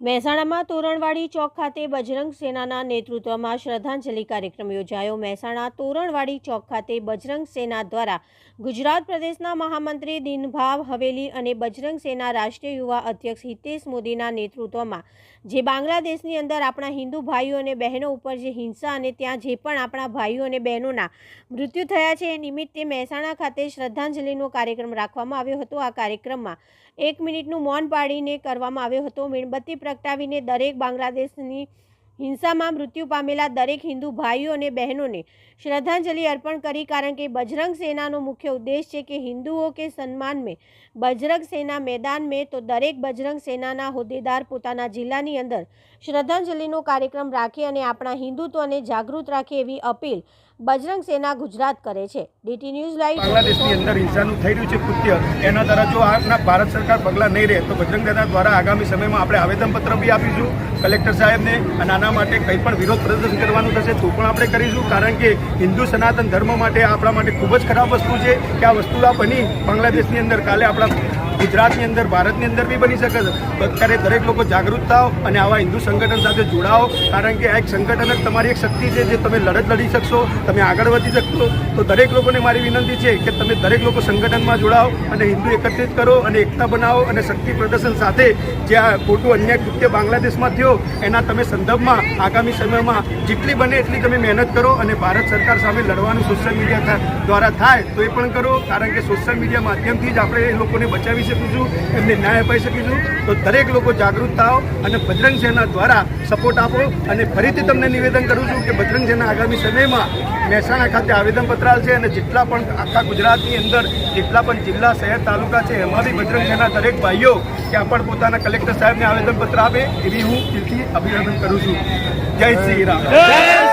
મહેસાણામાં તોરણવાડી ચોક ખાતે બજરંગ સેનાના નેતૃત્વમાં શ્રદ્ધાંજલિ કાર્યક્રમ યોજાયો. મહેસાણા તોરણવાડી ચોક ખાતે બજરંગ સેના દ્વારા ગુજરાત પ્રદેશના મહામંત્રી દિનભાવ હવેલી અને બજરંગ સેના રાષ્ટ્રીય યુવા અધ્યક્ષ હિતેશ મોદીના નેતૃત્વમાં જે બાંગ્લાદેશની અંદર આપણા હિન્દુ ભાઈઓ અને બહેનો ઉપર જે હિંસા અને ત્યાં જે પણ આપણા ભાઈઓ અને બહેનોના મૃત્યુ થયા છે એ નિમિત્તે મહેસાણા ખાતે શ્રદ્ધાંજલિનો કાર્યક્રમ રાખવામાં આવ્યો હતો. આ કાર્યક્રમમાં એક મિનિટનું મૌન પાડીને કરવામાં આવ્યો હતો. મીણબત્તી પ્રગટાવીને દરેક બાંગ્લાદેશની હિંસામાં મૃત્યુ પામેલા દરેક હિન્દુ ભાઈઓ અને બહેનોને શ્રદ્ધાંજલિ અર્પણ કરી કારણ કે બજરંગ સેનાનો મુખ્ય ઉદ્દેશ છે કે હિન્દુઓ કે સન્માન મેં બજરંગ સેના મેદાન મેં તો દરેક બજરંગ સેનાના હોદ્દેદાર પોતાના જિલ્લાની અંદર શ્રદ્ધાંજલિનો કાર્યક્રમ રાખે અને આપણા હિન્દુત્વને જાગૃત રાખે એવી અપીલ બજરંગ સેના ગુજરાત કરે છે. ડીટી ન્યૂઝ બાંગ્લાદેશની લાઈવ અંદર હિંસાનું થઈ રહ્યું છે કૃત્ય. એના દ્વારા જો આપના ભારત સરકાર પગલાં નહીં રહે તો બજરંગ દળના દ્વારા આગામી સમયમાં આપણે આવેદનપત્ર બી આપીશું. કલેક્ટર સાહેબને અને આના માટે કંઈ પણ વિરોધ પ્રદર્શન કરવાનું થશે તો પણ આપણે કરીશું. કારણ કે હિન્દુ સનાતન ધર્મ માટે આપણા માટે ખૂબ જ ખરાબ વસ્તુ છે કે આ વસ્તુ આ બની. બાંગ્લાદેશની અંદર કાલે આપણા ગુજરાતની અંદર, ભારતની અંદર બી બની શકે છે. અત્યારે દરેક લોકો જાગૃત થાવ અને આવા હિન્દુ સંગઠન સાથે જોડાઓ, કારણ કે આ એક સંગઠન જ તમારી એક શક્તિ છે જે તમે લડત લડી શકશો, તમે આગળ વધી શકશો. તો દરેક લોકોને મારી વિનંતી છે કે તમે દરેક લોકો સંગઠનમાં જોડાઓ અને હિન્દુ એકત્રિત કરો અને એકતા બનાવો અને શક્તિ પ્રદર્શન સાથે જે આ ખોટું અન્ય કૃત્ય બાંગ્લાદેશમાં થયો, એના તમે સંદર્ભમાં આગામી સમયમાં જેટલી બને એટલી તમે મહેનત કરો અને ભારત સરકાર સામે લડવાનું સોશિયલ મીડિયા દ્વારા થાય તો એ પણ કરો, કારણ કે સોશિયલ મીડિયા માધ્યમથી જ આપણે એ લોકોને બચાવી શકીશું એમને ન્યાય અપાઈ શકીશું તો દરેક લોકો જાગૃત થાઓ અને બજરંગ સેના દ્વારા સપોર્ટ આપો અને ફરીથી તમને નિવેદન કરું છું કે બજરંગ સેના આગામી સમયમાં મહેસાણા ખાતે આવેદનપત્ર છે અને જેટલા પણ આખા ગુજરાતની અંદર જેટલા પણ જિલ્લા, શહેર, તાલુકા છે, એમાં બી બજરંગ સેના દરેક ભાઈઓ ત્યાં પણ પોતાના કલેક્ટર સાહેબને આવેદનપત્ર આપે એવી હું દિલથી અભિનંદન કરું છું. જય શ્રી રામ.